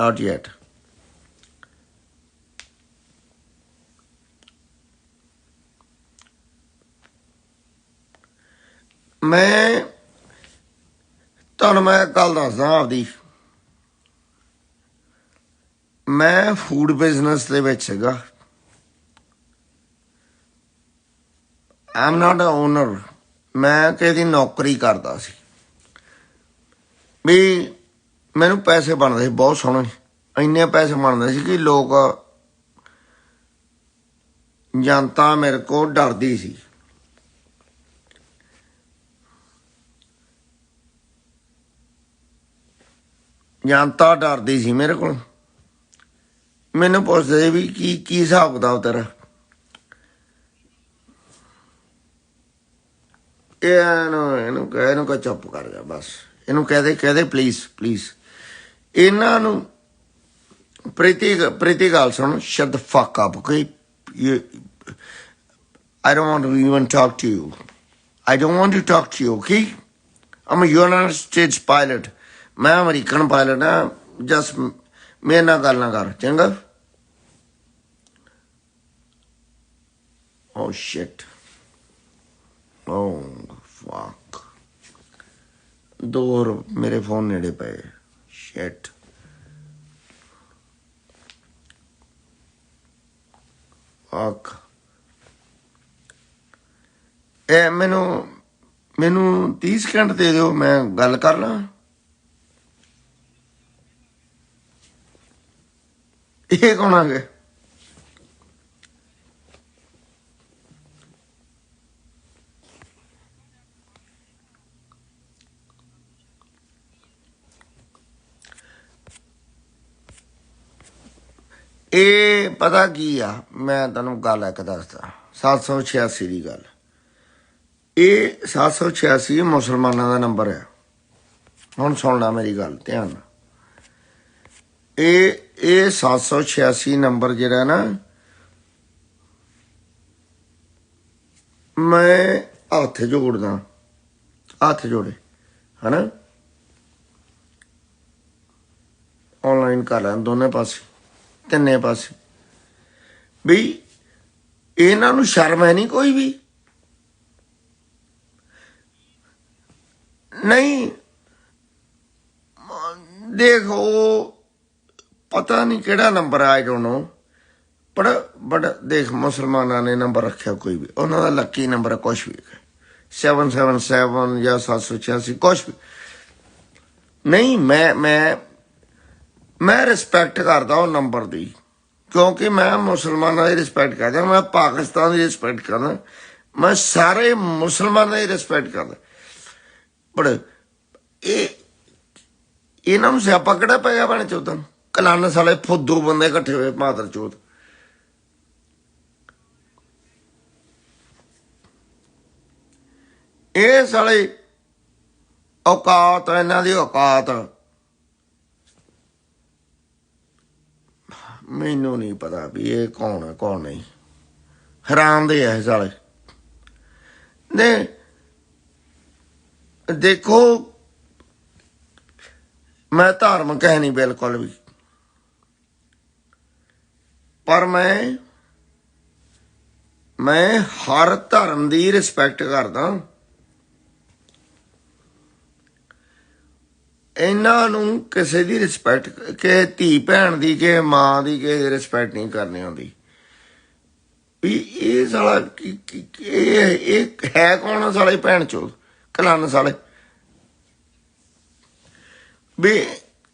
Not yet. ਮੈਂ ਤੁਹਾਨੂੰ ਮੈਂ ਗੱਲ ਦੱਸਦਾ ਆਪਦੀ। ਮੈਂ ਫੂਡ ਬਿਜ਼ਨਸ ਦੇ ਵਿੱਚ ਸੀਗਾ। ਆਮ ਨਾਟ ਅ ਓਨਰ ਮੈਂ ਕਿਸੇ ਦੀ ਨੌਕਰੀ ਕਰਦਾ ਸੀ। ਵੀ ਮੈਨੂੰ ਪੈਸੇ ਬਣਦੇ ਸੀ, ਬਹੁਤ ਸੋਹਣੇ ਇੰਨੇ ਪੈਸੇ ਬਣਦੇ ਸੀ ਕਿ ਲੋਕ ਜਨਤਾ ਮੇਰੇ ਕੋਲ ਡਰਦੀ ਸੀ। ਜਨਤਾ ਡਰਦੀ ਸੀ ਮੇਰੇ ਕੋਲ। ਮੈਨੂੰ ਪੁੱਛਦੇ ਸੀ ਵੀ ਕੀ ਕੀ ਹਿਸਾਬ ਕਿਤਾਬ ਤੇਰਾ? ਇਹਨੂੰ ਇਹਨੂੰ ਕਹਿ, ਇਹਨੂੰ ਕਹ ਚੁੱਪ ਕਰ ਜਾ ਬਸ। ਇਹਨੂੰ ਕਹਿ ਦੇ ਕਹਿ ਦੇ ਪਲੀਜ਼ ਪਲੀਜ਼ ਇਹਨਾਂ ਨੂੰ ਪ੍ਰੀਤੀ ਪ੍ਰੀਤੀ ਗੱਲ ਸੁਣ shut the fuck up okay you I don't want to even talk to you. I don't want to talk to you, okay? I'm a United States pilot. ਮੈਂ ਅਮਰੀਕਨ ਪਾਇਲਟ ਆ ਜਸ ਮੇਰੇ ਨਾਲ ਗੱਲ ਨਾ ਕਰ ਚੰਗਾ Oh shit. Oh fuck. ਦੋ ਹੋਰ ਮੇਰੇ ਫੋਨ ਨੇੜੇ ਪਏ shit. Fuck. ਇਹ ਮੈਨੂੰ ਮੈਨੂੰ 30 ਸਕਿੰਟ ਦੇ ਦਿਓ, ਮੈਂ ਗੱਲ ਕਰ ਲਾਂ ਇਹ ਕੌਣ ਆ ਗਿਆ ਇਹ ਪਤਾ ਕੀ ਆ? ਮੈਂ ਤੁਹਾਨੂੰ ਗੱਲ ਇੱਕ ਦੱਸਦਾ। 786 ਦੀ ਗੱਲ। ਇਹ 786 ਮੁਸਲਮਾਨਾਂ ਦਾ ਨੰਬਰ ਹੈ ਹੁਣ ਸੁਣਨਾ ਮੇਰੀ ਗੱਲ, ਧਿਆਨ ਨਾਲ। ਇਹ ਇਹ 786 ਨੰਬਰ ਜਿਹੜਾ ਨਾ, ਮੈਂ ਹੱਥ ਜੋੜਦਾ। ਹੱਥ ਜੋੜੇ, ਹਨਾ? ਆਨਲਾਈਨ ਕਰ ਲਾਂ ਦੋਨੇ ਪਾਸੇ। ਤਿੰਨੇ ਪਾਸੇ। ਵੀ ਇਹਨਾਂ ਨੂੰ ਸ਼ਰਮ ਹੈ ਨਹੀਂ ਕੋਈ ਵੀ। ਨਹੀਂ, ਦੇਖੋ, ਪਤਾ ਨਹੀਂ ਕਿਹੜਾ ਨੰਬਰ ਆ ਆਈ ਡੋਨਟ ਪਰ ਬਟ ਦੇਖ, ਮੁਸਲਮਾਨਾਂ ਨੇ ਨੰਬਰ ਰੱਖਿਆ ਕੋਈ ਵੀ। ਉਹਨਾਂ ਦਾ ਲੱਕੀ ਨੰਬਰ ਹੈ ਕੁਛ ਵੀ। 777 ਜਾਂ 786 ਕੁਛ ਵੀ। ਨਹੀਂ, ਮੈਂ ਮੈਂ ਮੈਂ ਰਿਸਪੈਕਟ ਕਰਦਾ ਉਹ ਨੰਬਰ ਦੀ, ਕਿਉਂਕਿ ਮੈਂ ਮੁਸਲਮਾਨਾਂ ਦੀ ਰਿਸਪੈਕਟ ਕਰਦਾ, ਮੈਂ ਪਾਕਿਸਤਾਨ ਦੀ ਰਿਸਪੈਕਟ ਕਰਦਾ, ਮੈਂ ਸਾਰੇ ਮੁਸਲਮਾਨਾਂ ਦੀ ਰਿਸਪੈਕਟ ਕਰਦਾ। ਪਰ ਇਹ, ਇਹਨਾਂ ਨੂੰ ਸਿਆਪਾ ਕਿਹੜਾ ਪੈ ਗਿਆ ਬਣ ਚੋਦਾਂ ਕਲਾਨ ਸਾਲੇ ਫੁੱਦੂ ਬੰਦੇ ਇਕੱਠੇ ਹੋਏ ਮਾਦਰ ਚੋਦ ਇਹ ਸਾਲੇ ਔਕਾਤ, ਇਹਨਾਂ ਦੀ ਔਕਾਤ। ਮੈਨੂੰ ਨਹੀਂ ਪਤਾ ਵੀ ਇਹ ਕੌਣ ਹੈ ਕੌਣ ਨਹੀਂ। ਹਰਾਮ ਦੇ ਐ ਸਾਲੇ। ਨੇ ਦੇਖੋ, ਮੈਂ ਧਾਰਮਿਕ ਹੈ ਨਹੀਂ ਬਿਲਕੁਲ ਵੀ। ਪਰ ਮੈਂ ਮੈਂ ਹਰ ਧਰਮ ਦੀ ਰਿਸਪੈਕਟ ਕਰਦਾ। ਇਹਨਾਂ ਨੂੰ ਕਿਸੇ ਦੀ ਰਿਸਪੈਕਟ ਕਿ ਧੀ ਭੈਣ ਦੀ, ਕਿ ਮਾਂ ਦੀ, ਕਿ ਰਿਸਪੈਕਟ ਨਹੀਂ ਕਰਨੀ ਆਉਂਦੀ ਵੀ ਇਹ ਸਾਲਾ ਇਹ ਇਹ ਹੈ ਕੌਣ ਆ ਸਾਲੇ ਭੈਣ ਚੋਦ? ਕਲਨ ਸਾਲੇ। ਵੀ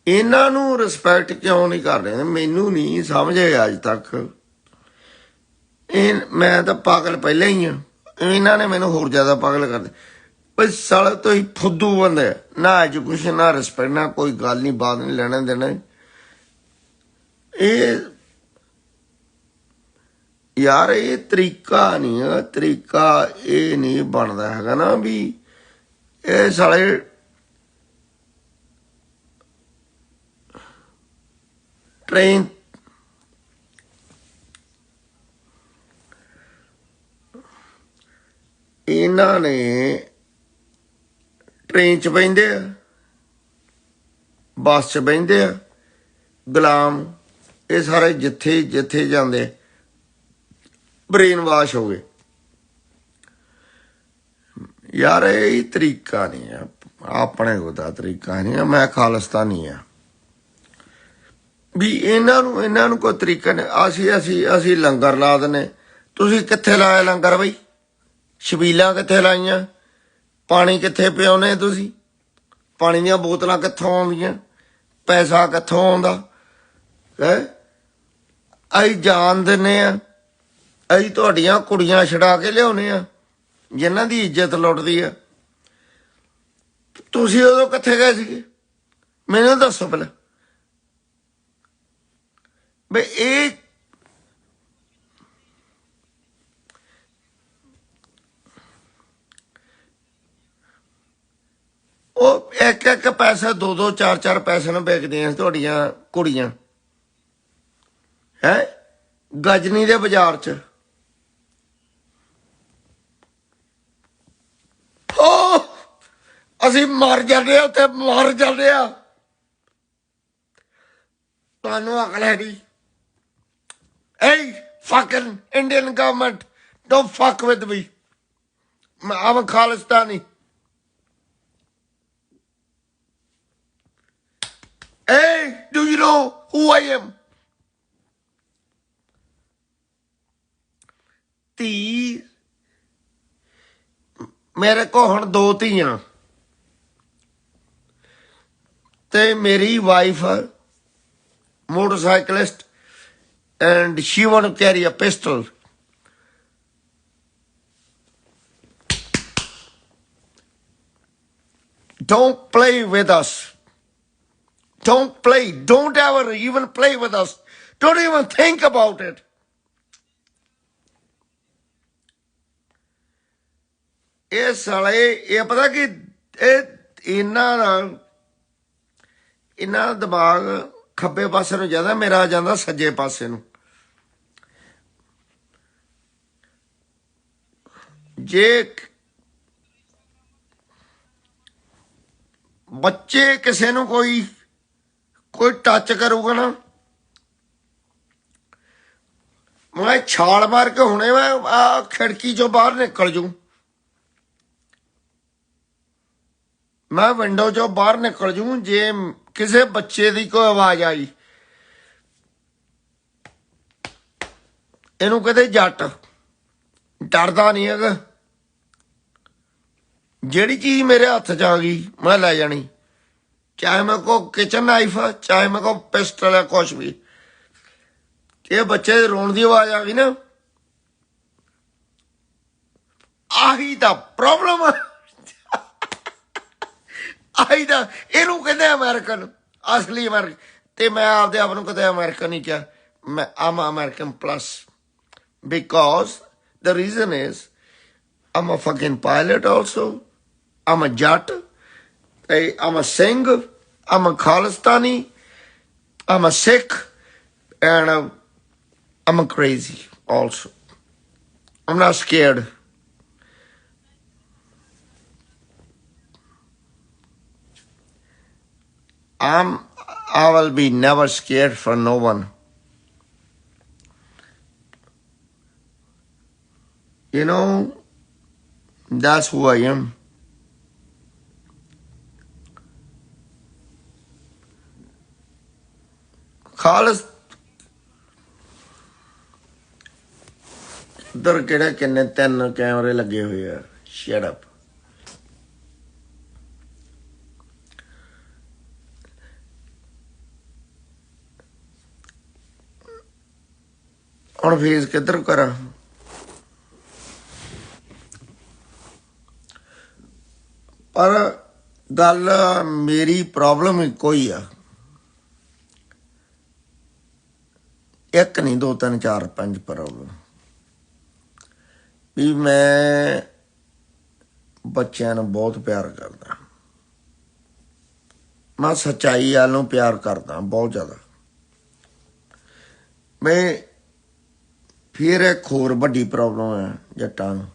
ਇਹਨਾਂ ਨੂੰ ਰਿਸਪੈਕਟ ਕਿਉਂ ਨਹੀਂ ਕਰ ਰਹੇ? ਮੈਨੂੰ ਨਹੀਂ ਸਮਝ ਆਇਆ ਅੱਜ ਤੱਕ। ਇਹ, ਮੈਂ ਤਾਂ ਪਾਗਲ ਪਹਿਲਾਂ ਹੀ ਆ। ਇਹਨਾਂ ਨੇ ਮੈਨੂੰ ਹੋਰ ਜ਼ਿਆਦਾ ਪਾਗਲ ਕਰ ਦਿੱਤਾ। ਬਈ ਸਾਲੇ ਤੋਂ ਹੀ ਫੁੱਦੂ ਬੰਦੇ ਨਾ ਐਜੂਕੇਸ਼ਨ ਨਾ ਰਿਸਪੈਕਟ ਨਾ ਕੋਈ ਗੱਲ ਨਹੀਂ ਬਾਤ ਨਹੀਂ ਲੈਣਾ ਦੇਣਾ ਇਹ ਯਾਰ, ਇਹ ਤਰੀਕਾ ਨਹੀਂ ਹੈ ਤਰੀਕਾ ਇਹ ਨਹੀਂ ਬਣਦਾ ਹੈਗਾ ਨਾ ਵੀ ਇਹ ਸਾਲੇ ਟ੍ਰੇਨ ਇਹਨਾਂ ਨੇ ਟ੍ਰੇਨ 'ਚ ਬੈੰਦੇ ਆ, ਬੱਸ 'ਚ ਬੈੰਦੇ ਆ, ਗੁਲਾਮ, ਇਹ ਸਾਰੇ ਜਿੱਥੇ ਜਿੱਥੇ ਜਾਂਦੇ ਬ੍ਰੇਨ ਵਾਸ਼ ਹੋ ਗਏ। ਯਾਰ, ਇਹ ਤਰੀਕਾ ਨਹੀਂ ਆ, ਆਪਣੇ ਕੋਲ ਦਾ ਤਰੀਕਾ ਨਹੀਂ ਆ, ਮੈਂ ਖਾਲਸਤਾਨੀ ਆ। ਵੀ ਇਹਨਾਂ ਨੂੰ ਇਹਨਾਂ ਨੂੰ ਕੋਈ ਤਰੀਕਾ ਨਹੀਂ, ਅਸੀਂ ਅਸੀਂ ਅਸੀਂ ਲੰਗਰ ਲਾ ਦਨੇ ਤੁਸੀਂ ਕਿੱਥੇ ਲਾਇਆ ਲੰਗਰ ਬਈ? ਛਬੀਲਾਂ ਕਿੱਥੇ ਲਾਈਆਂ? ਪਾਣੀ ਕਿੱਥੇ ਪਿਆਉਨੇ ਤੁਸੀਂ? ਪਾਣੀ ਦੀਆਂ ਬੋਤਲਾਂ ਕਿੱਥੋਂ ਆਉਂਦੀਆਂ? ਪੈਸਾ ਕਿੱਥੋਂ ਆਉਂਦਾ? ਹੈ? ਅਸੀਂ ਜਾਣ ਦਿੰਨੇ ਆ। ਅਸੀਂ ਤੁਹਾਡੀਆਂ ਕੁੜੀਆਂ ਛਡਾ ਕੇ ਲਿਆਉਨੇ ਆ। ਜਿਨ੍ਹਾਂ ਦੀ ਇੱਜ਼ਤ ਲੁੱਟਦੀ ਆ। ਤੁਸੀਂ ਉਦੋਂ ਕਿੱਥੇ ਗਏ ਸੀਗੇ? ਮੈਨੂੰ ਦੱਸੋ ਪਹਿਲਾਂ। ਬਈ ਇਹ ਉਹ ਇੱਕ ਇੱਕ ਪੈਸਾ ਦੋ ਦੋ ਚਾਰ ਚਾਰ ਪੈਸੇ ਨੂੰ ਵੇਚਦੀਆਂ ਤੁਹਾਡੀਆਂ ਕੁੜੀਆਂ। ਹੈ? ਗਜਨੀ ਦੇ ਬਾਜ਼ਾਰ 'ਚ। ਅਸੀਂ ਮਰ ਜਾਂਦੇ ਆ ਉੱਥੇ ਮਰ ਜਾਂਦੇ ਆ ਤੁਹਾਨੂੰ ਅਕਲ ਹੈ ਨਹੀਂ। Hey, fucking Indian government, don't fuck with me. I'm a Hey, do you know who I am? ਧੀ ਮੇਰੇ ਕੋ ਹੁਣ ਦੋ ਧੀਆਂ ਤੇ ਮੇਰੀ wife motorcyclist and she want to carry a pistol. Don't play with us. Don't play. Don't ever even play with us. Don't even think about it. ਇਹ ਸਾਲੇ ਇਹ ਪਤਾ ਕਿ ਇਹ ਇਹਨਾਂ ਨਾਲ ਇਹਨਾਂ ਦਾ ਦਿਮਾਗ ਖੱਬੇ ਪਾਸੇ ਨੂੰ ਜਾਂਦਾ ਮੇਰਾ ਜਾਂਦਾ ਸੱਜੇ ਪਾਸੇ ਨੂੰ ਜੇ ਬੱਚੇ ਕਿਸੇ ਨੂੰ ਕੋਈ ਕੋਈ ਟੱਚ ਕਰੂਗਾ ਨਾ। ਮੈਂ ਛਾਲ ਮਾਰ ਕੇ ਹੁਣੇ ਮੈਂ ਆ ਖਿੜਕੀ ਚੋਂ ਬਾਹਰ ਨਿਕਲ ਜੂ। ਮੈਂ ਵਿੰਡੋ ਚੋਂ ਬਾਹਰ ਨਿਕਲ ਜੂ, ਜੇ ਕਿਸੇ ਬੱਚੇ ਦੀ ਕੋਈ ਆਵਾਜ਼ ਆਈ। ਇਹਨੂੰ ਕਹਦੇ ਜੱਟ, ਡਰਦਾ ਨਹੀਂ ਹੈਗਾ। ਜਿਹੜੀ ਚੀਜ਼ ਮੇਰੇ ਹੱਥ 'ਚ ਆ ਗਈ, ਮੈਂ ਲੈ ਜਾਣੀ। ਚਾਹੇ ਮੇਰੇ ਕੋ ਕਿਚਨ ਨਾਈਫ ਆ, ਚਾਹੇ ਮੇਰੇ ਕੋ ਪਿਸਟਲ ਹੈ ਕੁਛ ਵੀ ਇਹ ਬੱਚੇ ਦੇ ਰੋਣ ਦੀ ਆਵਾਜ਼ ਆ ਗਈ ਨਾ, ਆਹੀ ਤਾਂ ਪ੍ਰੋਬਲਮ ਆਹੀ ਤਾਂ ਇਹਨੂੰ ਕਹਿੰਦੇ ਅਮਰੀਕਨ ਅਸਲੀ ਅਮਰੀਕਨ ਤੇ ਮੈਂ ਆਪਦੇ ਆਪ ਨੂੰ ਕਦੇ ਅਮਰੀਕਨ ਨਹੀਂ ਕਿਹਾ ਮੈਂ ਆਮ American plus because the reason is I'm a fucking pilot also. I'm a Jat. I- I'm a singer. I'm a Khalistani. I'm a Sikh. And uh, I'm a crazy also. I'm not scared. I'm I will be never scared for no one. You know, that's who I am. ਦਰ ਕਿਹੜਾ ਕਿੰਨੇ ਤਿੰਨ ਕੈਮਰੇ ਲੱਗੇ ਹੋਏ ਆ? Shut up ਹੁਣ face ਕਿੱਧਰ ਕਰਾਂ? ਪਰ ਗੱਲ ਮੇਰੀ ਪ੍ਰੋਬਲਮ ਇੱਕੋ ਹੀ ਆ। ਇੱਕ ਨਹੀਂ, ਦੋ, ਤਿੰਨ, ਚਾਰ, ਪੰਜ ਪ੍ਰੋਬਲਮ ਵੀ ਮੈਂ ਬੱਚਿਆਂ ਨੂੰ ਬਹੁਤ ਪਿਆਰ ਕਰਦਾ। ਮੈਂ ਸੱਚਾਈ ਵਾਲ ਨੂੰ ਪਿਆਰ ਕਰਦਾ ਬਹੁਤ ਜ਼ਿਆਦਾ। ਮੈਂ ਫਿਰ ਇੱਕ ਹੋਰ ਵੱਡੀ ਪ੍ਰੋਬਲਮ ਹੈ ਜੱਟਾਂ ਨੂੰ।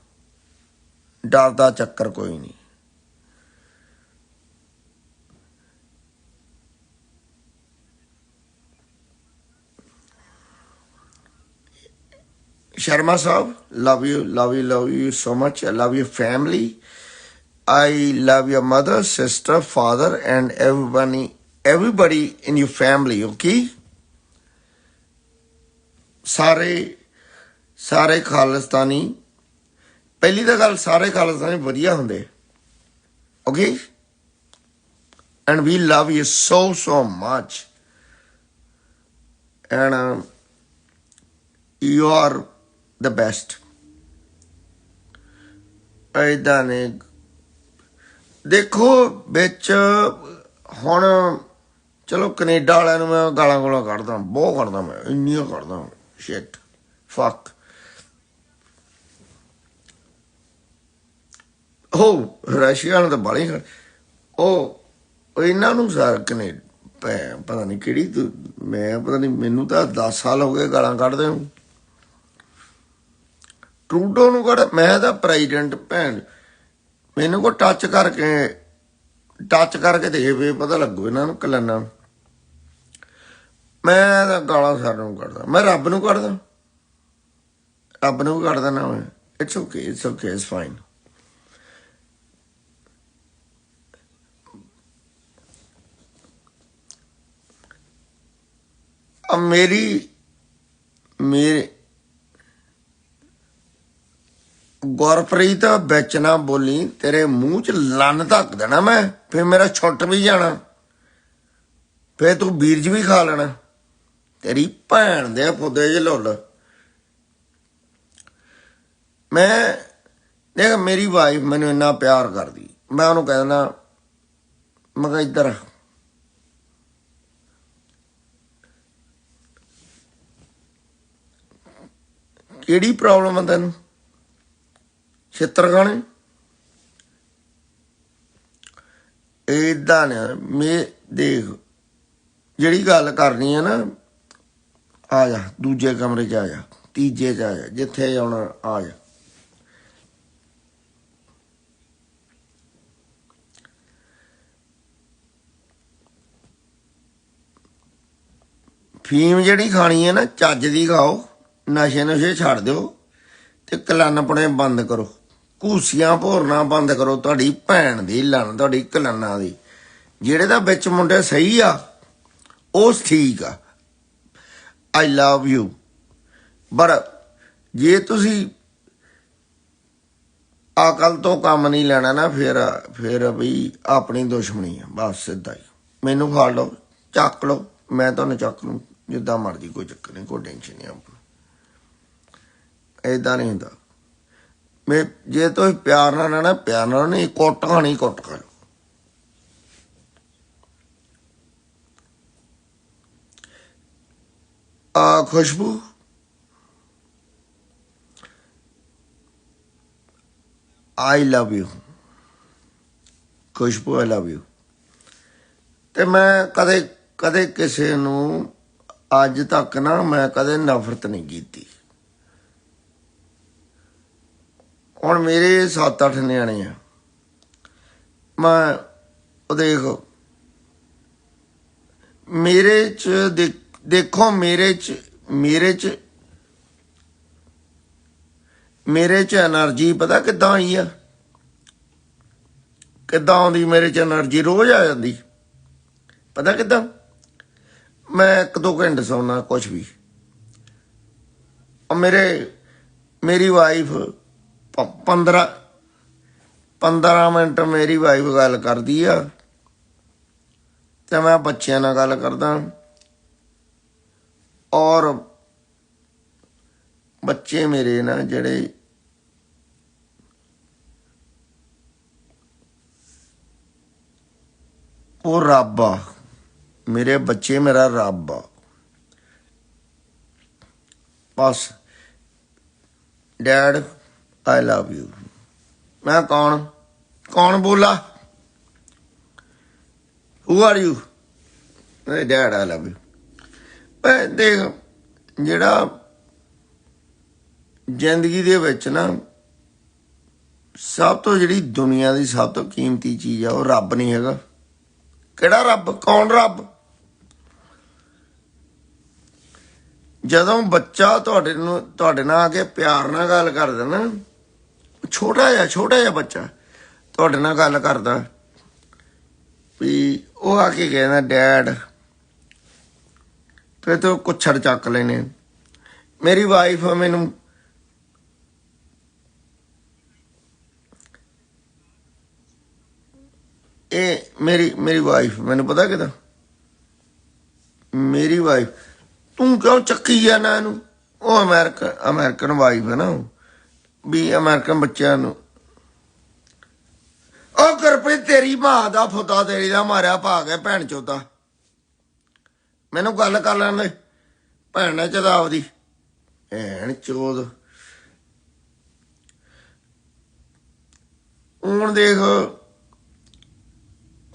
ਡਰ ਦਾ ਚੱਕਰ ਕੋਈ ਨਹੀਂ। Sharma Saab, love you, love you, love you so much. I love your family. I love your mother, sister, father, and everybody, everybody in your family. Okay? ਸਾਰੇ ਸਾਰੇ ਖਾਲਿਸਤਾਨੀ ਪਹਿਲੀ ਤਾਂ ਗੱਲ ਸਾਰੇ ਖਾਲਿਸਤਾਨੀ ਵਧੀਆ ਹੁੰਦੇ okay and we love you so so much and you are the best ਐਦਾਂ ਨੇ। ਦੇਖੋ ਵਿੱਚ ਹੁਣ ਚਲੋ ਕੈਨੇਡਾ ਵਾਲਿਆਂ ਨੂੰ ਮੈਂ ਗਾਲਾਂ ਗੋਲਾਂ ਕੱਢਦਾ, ਬਹੁਤ ਕੱਢਦਾ ਮੈਂ, ਇੰਨੀਆਂ ਕੱਢਦਾ ਸ਼ਿਟ ਫੱਕ ਉਹ ਰਸ਼ੀਆ ਨੂੰ ਤਾਂ ਬਾਲੀ ਉਹ ਉਹ ਇਹਨਾਂ ਨੂੰ ਸਾਰ ਕਨੇ ਪਤਾ ਨਹੀਂ ਕਿਹੜੀ ਤੂੰ- ਮੈਂ ਪਤਾ ਨਹੀਂ ਮੈਨੂੰ ਤਾਂ 10 ਸਾਲ ਹੋ ਗਏ ਗਾਲਾਂ ਕੱਢਦੇ ਨੂੰ। ਟਰੂਡੋ ਨੂੰ ਕੜ ਮੈਂ ਤਾਂ ਪ੍ਰੈਜ਼ੀਡੈਂਟ ਭੈਣ, ਮੈਨੂੰ ਕੋ ਟੱਚ ਕਰਕੇ ਟੱਚ ਕਰਕੇ ਦੇ ਵੇ ਪਤਾ ਲੱਗੂ ਇਹਨਾਂ ਨੂੰ, ਕਲਨਾ ਮੈਂ ਤਾਂ ਗਾਲਾਂ ਸਾਰਿਆਂ ਨੂੰ ਕੱਢਦਾ, ਮੈਂ ਰੱਬ ਨੂੰ ਕੱਢਦਾ। ਰੱਬ ਨੂੰ ਵੀ ਕੱਢਦਾ ਨਾ ਮੈਂ। It's okay it's okay it's fine ਅਬ ਮੇਰੀ, ਮੇਰੇ ਗੁਰਪ੍ਰੀਤ, ਵਿੱਚ ਨਾ ਬੋਲੀ, ਤੇਰੇ ਮੂੰਹ 'ਚ ਲੰਨ ਧੱਕ ਦੇਣਾ ਮੈਂ, ਫਿਰ ਮੇਰਾ ਛੁੱਟ ਵੀ ਜਾਣਾ। ਫਿਰ ਤੂੰ ਬੀਰਜ ਵੀ ਖਾ ਲੈਣਾ। ਤੇਰੀ ਭੈਣ ਦੇ ਫੁੱਦੇ 'ਚ ਲੁੱਲ। ਮੈਂ, ਦੇਖ, ਮੇਰੀ ਵਾਈਫ ਮੈਨੂੰ ਇੰਨਾ ਪਿਆਰ ਕਰਦੀ। ਮੈਂ ਉਹਨੂੰ ਕਹਿ ਦਿੰਦਾ, ਮੈਂ ਕਿਹਾ ਇੱਧਰ ਕਿਹੜੀ ਪ੍ਰੋਬਲਮ ਆ ਤੈਨੂੰ? ਛਿੱਤਰ ਖਾਣੇ ਇਦਾਂ ਨੇ, ਮੇ ਦੇਖ, ਜਿਹੜੀ ਗੱਲ ਕਰਨੀ ਹੈ ਨਾ, ਆ ਜਾ, ਦੂਜੇ ਕਮਰੇ 'ਚ ਆ ਜਾ, ਤੀਜੇ 'ਚ ਆ ਜਾ, ਜਿੱਥੇ ਆਉਣਾ, ਆ ਜਾ। ਫੀਮ ਜਿਹੜੀ ਖਾਣੀ ਹੈ ਨਾ, ਚੱਜ ਦੀ ਖਾਓ ਨਸ਼ੇ ਨਸ਼ੇ ਛੱਡ ਦਿਓ, ਤੇ ਕਲੰਨਪਣੇ ਬੰਦ ਕਰੋ। ਕੂਸੀਆਂ ਭੋਰਨਾ ਬੰਦ ਕਰੋ, ਤੁਹਾਡੀ ਭੈਣ ਦੀ ਲੰਨ ਤੁਹਾਡੀ ਕਲੰਨਾ ਦੀ। ਜਿਹੜੇ ਦਾ ਵਿੱਚ ਮੁੰਡੇ ਸਹੀ ਆ ਉਸ ਠੀਕ ਆ। ਆਈ ਲਵ ਯੂ ਪਰ ਜੇ ਤੁਸੀਂ ਅਕਲ ਤੋਂ ਕੰਮ ਨਹੀਂ ਲੈਣਾ ਨਾ, ਫਿਰ ਫਿਰ ਵੀ ਆਪਣੀ ਦੁਸ਼ਮਣੀ ਆ, ਬਸ ਸਿੱਧਾ ਹੀ। ਮੈਨੂੰ ਫੜ ਲਓ, ਚੱਕ ਲਓ, ਮੈਂ ਤੁਹਾਨੂੰ ਚੱਕ ਲੂੰ, ਜਿੱਦਾਂ ਮਰਜ਼ੀ, ਕੋਈ ਚੱਕਰ ਨਹੀਂ, ਕੋਈ ਟੈਨਸ਼ਨ ਨਹੀਂ ਆਪਣੀ। ਏਦਾਂ ਨਹੀਂ ਹੁੰਦਾ। ਮੈਂ ਜੇ ਤੁਸੀਂ ਪਿਆਰ ਨਾਲ ਰਹਿਣਾ, ਪਿਆਰ ਨਾਲ ਨਹੀਂ, ਕੁੱਟ ਖਾਣੀ ਕੁੱਟ। ਆ ਖੁਸ਼ਬੂ। ਆਈ ਲਵ ਯੂ ਖੁਸ਼ਬੂ ਆਈ ਲਵ ਯੂ ਤੇ ਮੈਂ ਕਦੇ ਕਦੇ ਕਿਸੇ ਨੂੰ ਅੱਜ ਤੱਕ ਨਾ, ਮੈਂ ਕਦੇ ਨਫ਼ਰਤ ਨਹੀਂ ਕੀਤੀ। ਹੁਣ ਮੇਰੇ 7-8 ਨਿਆਣੇ ਆ। ਮੈਂ, ਉਹ ਦੇਖ। ਮੇਰੇ ਚ ਦੇਖੋ ਮੇਰੇ ਚ ਮੇਰੇ ਚ ਮੇਰੇ ਚ એનર્ਜੀ ਪਤਾ ਕਿੱਦਾਂ ਆਈ ਆ? ਕਿੱਦਾਂ ਆਉਂਦੀ ਮੇਰੇ ਚ એનર્ਜੀ ਰੋਜ਼ ਆ ਜਾਂਦੀ। ਪਤਾ ਕਿੱਦਾਂ? ਮੈਂ ਇੱਕ ਦੋ ਘੰਟੇ ਸੌਣਾ ਕੁਝ ਵੀ। ਔਰ ਮੇਰੇ, ਮੇਰੀ ਵਾਈਫ 15 15 ਮਿੰਟ ਮੇਰੀ ਵਾਈਫ ਗੱਲ ਕਰਦੀ ਆ। ਤੇ ਮੈਂ ਬੱਚਿਆਂ ਨਾਲ ਗੱਲ ਕਰਦਾ। ਔਰ ਬੱਚੇ ਮੇਰੇ ਨਾ ਜਿਹੜੇ ਉਹ ਰੱਬ ਆ। ਮੇਰੇ ਬੱਚੇ ਮੇਰਾ ਰੱਬ ਆ। ਬਸ, ਡੈਡ ਆਈ ਲਵ ਯੂ ਮੈਂ ਕੌਣ? ਕੌਣ ਬੋਲਾ? ਹੂ ਆਰ ਯੂ ਮੇਰੇ ਡੈਡ ਆਈ ਲਵ ਯੂ ਮੈਂ ਦੇਖ, ਜਿਹੜਾ ਜ਼ਿੰਦਗੀ ਦੇ ਵਿੱਚ ਨਾ ਸਭ ਤੋਂ ਜਿਹੜੀ ਦੁਨੀਆ ਦੀ ਸਭ ਤੋਂ ਕੀਮਤੀ ਚੀਜ਼ ਆ, ਉਹ ਰੱਬ ਨਹੀਂ ਹੈਗਾ। ਕਿਹੜਾ ਰੱਬ? ਕੌਣ ਰੱਬ? ਜਦੋਂ ਬੱਚਾ ਤੁਹਾਡੇ ਨੂੰ, ਤੁਹਾਡੇ ਨਾਲ ਆ ਕੇ ਪਿਆਰ ਨਾਲ ਗੱਲ ਕਰਦਾ ਨਾ ਛੋਟਾ ਜਿਹਾ ਛੋਟਾ ਜਿਹਾ ਬੱਚਾ ਤੁਹਾਡੇ ਨਾਲ ਗੱਲ ਕਰਦਾ ਵੀ ਉਹ ਆ ਕੇ ਕਹਿੰਦਾ ਡੈਡ ਫਿਰ ਤੋਂ ਕੁੱਛੜ ਚੱਕ ਲੈਨੇ ਮੇਰੀ ਵਾਈਫ ਮੈਨੂੰ ਇਹ ਮੇਰੀ ਮੇਰੀ ਵਾਈਫ ਮੈਨੂੰ ਪਤਾ ਕਿਦਾ? ਮੇਰੀ ਵਾਈਫ ਤੂੰ ਕਿਉਂ ਚੱਕੀ ਜਾਣਾ ਇਹਨੂੰ? ਉਹ ਅਮਰੀਕਨ ਅਮਰੀਕਨ ਵਾਈਫ ਹੈ ਨਾ ਉਹ। ਵੀ ਅਮਰੀਕਨ ਬੱਚਿਆਂ ਨੂੰ। ਉਹ ਗੁਰਪ੍ਰੀਤ, ਤੇਰੀ ਮਾਂ ਦਾ ਫੁੱਤਾ ਤੇਰੀ ਦਾ ਮਾਰਿਆ ਪਾ ਗਿਆ ਭੈਣ ਚੋਦਾ। ਮੈਨੂੰ ਗੱਲ ਕਰ ਲੈਣ ਦੇ, ਭੈਣ ਨੇ ਚਦਾਵਦੀ ਭੈਣ ਚੋਦ। ਹੁਣ ਦੇਖ,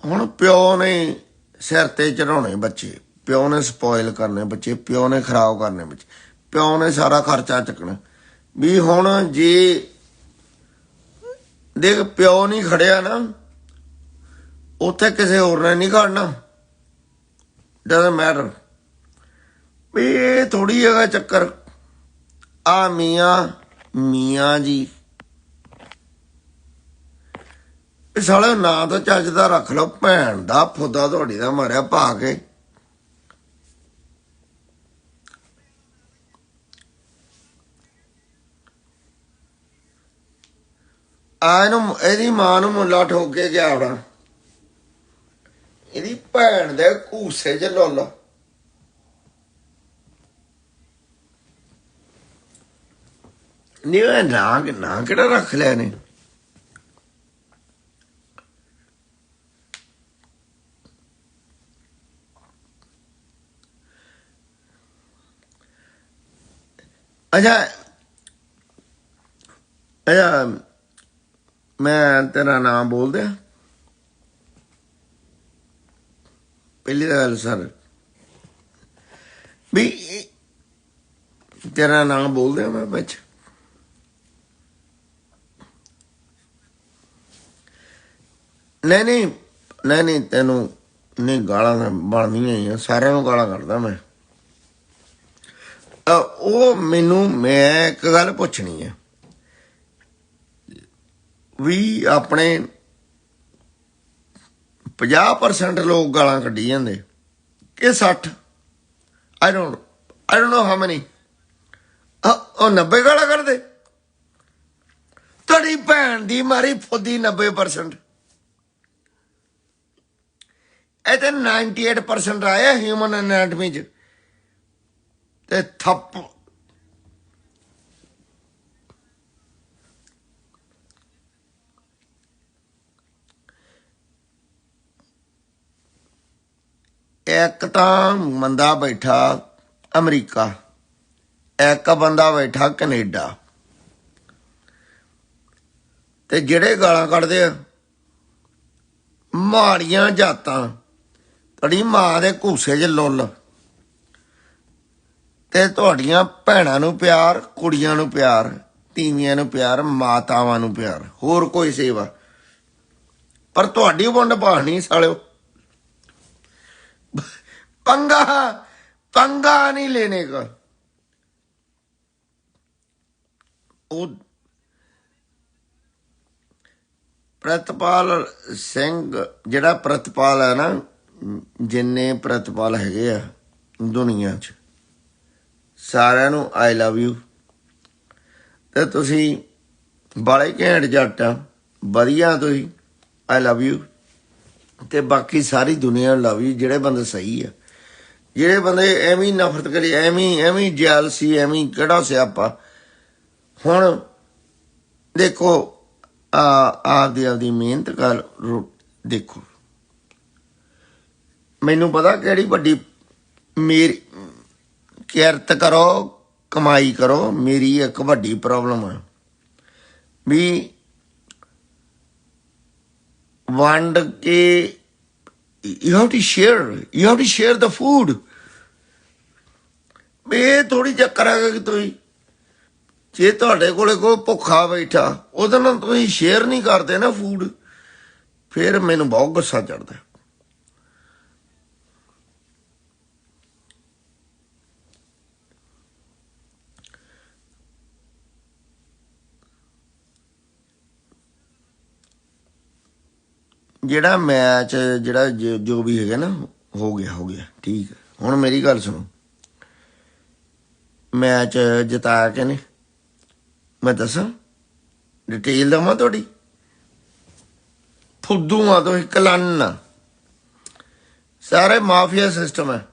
ਹੁਣ ਪਿਓ ਨੇ ਸਿਰ ਤੇ ਚੜਾਉਣੇ ਬੱਚੇ। ਪਿਓ ਨੇ ਸਪੋਇਲ ਕਰਨੇ ਬੱਚੇ, ਪਿਓ ਨੇ ਖਰਾਬ ਕਰਨੇ ਬੱਚੇ। ਪਿਓ ਨੇ ਸਾਰਾ ਖਰਚਾ ਚੱਕਣਾ। ਵੀ ਹੁਣ ਜੇ ਦੇਖ ਪਿਓ ਨਹੀਂ ਖੜਿਆ ਨਾ, ਉੱਥੇ ਕਿਸੇ ਹੋਰ ਨੇ ਨਹੀਂ ਖੜਨਾ। ਡਸਨਟ ਮੈਟਰ ਵੀ ਇਹ ਥੋੜੀ ਹੈਗਾ ਚੱਕਰ। ਆ ਮੀਆਂ ਮੀਆਂ ਜੀ। ਇਹ ਸਾਲੇ ਨਾਂ ਤਾਂ ਚੱਜ ਦਾ ਰੱਖ ਲਓ, ਭੈਣ ਦਾ, ਫੁੱਦਾ ਤੁਹਾਡੀ ਦਾ ਮਾਰਿਆ ਭਾ ਕੇ। ਆ ਇਹਨੂੰ ਇਹਦੀ ਮਾਂ ਨੂੰ ਮੁੱਲਾ ਠੋਕ ਕੇ ਗਿਆ ਹੋਣਾ। ਇਹਦੀ ਭੈਣ ਦੇ ਘੂਸੇ ਚ ਲੁੱਲ। ਨਹੀਂ, ਇਹ ਨਾਂ ਕਿਹੜਾ ਰੱਖ ਲਿਆ ਨੇ ਅਜਾ ਅੱਛਾ ਮੈਂ ਤੇਰਾ ਨਾਮ ਬੋਲ ਦਿਆਂ ਪਹਿਲੀ ਤਾਂ ਗੱਲ ਸਰ, ਵੀ ਤੇਰਾ ਨਾਮ ਬੋਲ ਦਿਆਂ ਮੈਂ ਵਿੱਚ? ਨਹੀਂ ਨਹੀਂ ਨਹੀਂ ਨਹੀਂ, ਤੈਨੂੰ ਨਹੀਂ ਗਾਲਾਂ ਬਣਦੀਆਂ ਹੀ ਆ, ਸਾਰਿਆਂ ਨੂੰ ਗਾਲਾਂ ਕੱਢਦਾ ਮੈਂ। ਉਹ ਮੈਨੂੰ ਮੈਂ ਇੱਕ ਗੱਲ ਪੁੱਛਣੀ ਹੈ ਵੀ ਆਪਣੇ 50% ਲੋਕ ਗਾਲਾਂ ਕੱਢੀ ਜਾਂਦੇ। ਕਿ 60 I don't I don't know how money ਉਹ 90 ਗਾਲਾਂ ਕੱਢਦੇ। ਤੁਹਾਡੀ ਭੈਣ ਦੀ ਮਾਰੀ ਫੁੱਦੀ 90% ਇਹ ਤੇ 98% ਆਇਆ ਹਿਊਮਨ ਐਨਾਟਮੀ ਚ। ਤੇ ਥੱਪ ਇੱਕ ਤਾਂ ਬੰਦਾ ਬੈਠਾ ਅਮਰੀਕਾ, ਇੱਕ ਬੰਦਾ ਬੈਠਾ ਕੈਨੇਡਾ। ਤੇ ਜਿਹੜੇ ਗਾਲਾਂ ਕੱਢਦੇ ਆ, ਮਾੜੀਆਂ ਜਾਤਾਂ, ਤੁਹਾਡੀ ਮਾਂ ਦੇ ਘੂਸੇ 'ਚ ਲੁੱਲ। ਤੇ ਤੁਹਾਡੀਆਂ ਭੈਣਾਂ ਨੂੰ ਪਿਆਰ, ਕੁੜੀਆਂ ਨੂੰ ਪਿਆਰ, ਤੀਵੀਆਂ ਨੂੰ ਪਿਆਰ, ਮਾਤਾਵਾਂ ਨੂੰ ਪਿਆਰ, ਹੋਰ ਕੋਈ ਸੇਵਾ। ਪਰ ਤੁਹਾਡੀ ਵੰਡ ਪਾਣੀ ਸਾਲਿਓ। ਪੰਗਾ ਪੰਗਾ ਨਹੀਂ ਲੈਣੇ ਕਾ ਉਹ ਪ੍ਰਤਪਾਲ ਸਿੰਘ, ਜਿਹੜਾ ਪ੍ਰਤਪਾਲ ਹੈ ਨਾ, ਜਿੰਨੇ ਪ੍ਰਤਪਾਲ ਹੈਗੇ ਆ ਦੁਨੀਆ 'ਚ, ਸਾਰਿਆਂ ਨੂੰ ਆਈ ਲਵ ਯੂ ਤੇ ਤੁਸੀਂ ਬਾਲੇ ਘੈਂਟ ਜੱਟ ਆ, ਵਧੀਆ ਤੁਸੀਂ ਆਈ ਲਵ ਯੂ ਤੇ ਬਾਕੀ ਸਾਰੀ ਦੁਨੀਆ ਲਵ ਯੂ ਜਿਹੜੇ ਬੰਦੇ ਸਹੀ ਆ। ਜਿਹੜੇ ਬੰਦੇ ਐਵੇਂ ਨਫ਼ਰਤ ਕਰੀ, ਐਵੇਂ ਹੀ- ਐਵੇਂ ਜੈਲਸੀ ਐਵੇਂ ਕਿਹੜਾ ਸਿਆਪਾ। ਹੁਣ ਦੇਖੋ, ਆ ਆਪਦੀ ਆਪਦੀ ਮਿਹਨਤ ਕਰ ਰੋ- ਦੇਖੋ। ਮੈਨੂੰ ਪਤਾ ਕਿਹੜੀ ਵੱਡੀ ਮੇਰੀ ਕਿਰਤ ਕਰੋ, ਕਮਾਈ ਕਰੋ, ਮੇਰੀ ਇੱਕ ਵੱਡੀ ਪ੍ਰੋਬਲਮ ਹੈ ਵੀ ਵੰਡ ਕੇ you have to share. You have to share the food. ਵੀ ਇਹ ਥੋੜੀ ਚੱਕਰ ਹੈਗਾ ਕਿ ਤੁਸੀਂ, ਜੇ ਤੁਹਾਡੇ ਕੋਲੇ ਕੋਈ ਭੁੱਖਾ ਬੈਠਾ, ਉਹਦੇ ਨਾਲ ਤੁਸੀਂ ਸ਼ੇਅਰ ਨਹੀਂ ਕਰਦੇ ਨਾ ਫੂਡ ਫਿਰ ਮੈਨੂੰ ਬਹੁਤ ਗੁੱਸਾ ਚੜਦਾ ਜਿਹੜਾ ਮੈਚ ਜਿਹੜਾ ਜੋ ਜੋ ਵੀ ਹੈਗਾ ਨਾ, ਹੋ ਗਿਆ ਹੋ ਗਿਆ, ਠੀਕ ਹੈ। ਹੁਣ ਮੇਰੀ ਗੱਲ ਸੁਣੋ। ਮੈਚ ਜਿਤਾ ਕੇ ਨੇ। ਮੈਂ ਦੱਸਾਂ ਡਿਟੇਲ ਦਵਾਂ ਤੁਹਾਡੀ? ਫੁੱਦੂਆਂ ਤੋਂ, ਇੱਕ ਲੰਨ ਸਾਰੇ ਮਾਫੀਆ ਸਿਸਟਮ ਹੈ।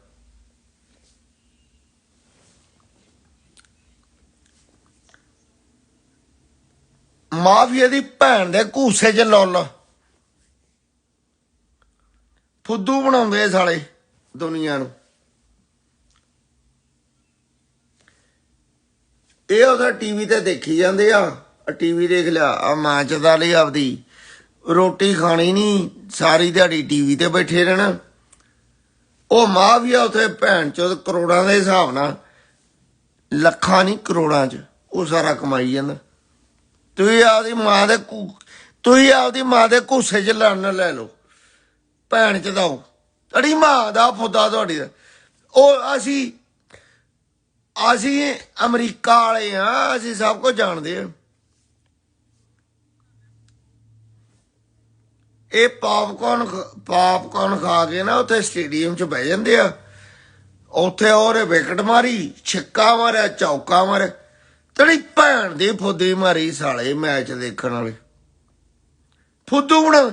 ਮਾਫੀਆ ਦੀ ਭੈਣ ਦੇ ਘੂਸੇ 'ਚ ਲੁੱਲ। ਫੁੱਦੂ ਬਣਾਉਂਦੇ ਆ ਸਾਲੇ ਦੁਨੀਆ ਨੂੰ। ਇਹ ਉਹਦਾ ਟੀਵੀ ਤੇ ਦੇਖੀ ਜਾਂਦੇ ਆ। ਟੀਵੀ ਦੇਖ ਲਿਆ ਆ ਮਾਂ ਚਦਾ ਲਈ ਆਪਦੀ। ਰੋਟੀ ਖਾਣੀ ਨਹੀਂ, ਸਾਰੀ ਦਿਹਾੜੀ ਟੀਵੀ ਤੇ ਬੈਠੇ ਰਹਿਣਾ। ਉਹ ਮਾਂ ਵੀ ਆ ਉਥੇ ਭੈਣ ਚੋਦ ਕਰੋੜਾਂ ਦੇ ਹਿਸਾਬ ਨਾਲ। ਲੱਖਾਂ ਨਹੀਂ, ਕਰੋੜਾਂ 'ਚ, ਉਹ ਸਾਰਾ ਕਮਾਈ ਜਾਂਦਾ। ਤੁਸੀਂ ਆਪਦੀ ਮਾਂ ਦੇ ਤੁਸੀਂ ਆਪਦੀ ਮਾਂ ਦੇ ਘੂਸੇ 'ਚ ਲੜਨ ਲੈ ਲਓ। ਭੈਣ ਚ ਦਾਓ ਤੜੀ ਮਾਂ ਦਾ ਫੁੱਦਾ ਤੁਹਾਡੀ ਦਾ। ਉਹ ਅਸੀਂ ਅਸੀਂ ਅਮਰੀਕਾ ਵਾਲੇ ਆ ਅਸੀਂ ਸਭ ਕੁਝ ਜਾਣਦੇ ਆ ਇਹ ਪਾਪਕੌਰਨ ਪਾਪਕੌਰਨ ਖਾ ਕੇ ਨਾ ਉੱਥੇ ਸਟੇਡੀਅਮ 'ਚ ਬਹਿ ਜਾਂਦੇ ਆ। ਉੱਥੇ ਉਹਰੇ ਵਿਕਟ ਮਾਰੀ, ਛੱਕਾ ਮਾਰਿਆ, ਚੌਕਾ ਮਾਰਿਆ। ਤੜੀ ਭੈਣ ਦੀ ਫੁੱਦੀ ਮਾਰੀ ਸਾਲੇ ਮੈਚ ਦੇਖਣ ਵਾਲੇ। ਫੁੱਦੂ ਬਣਾ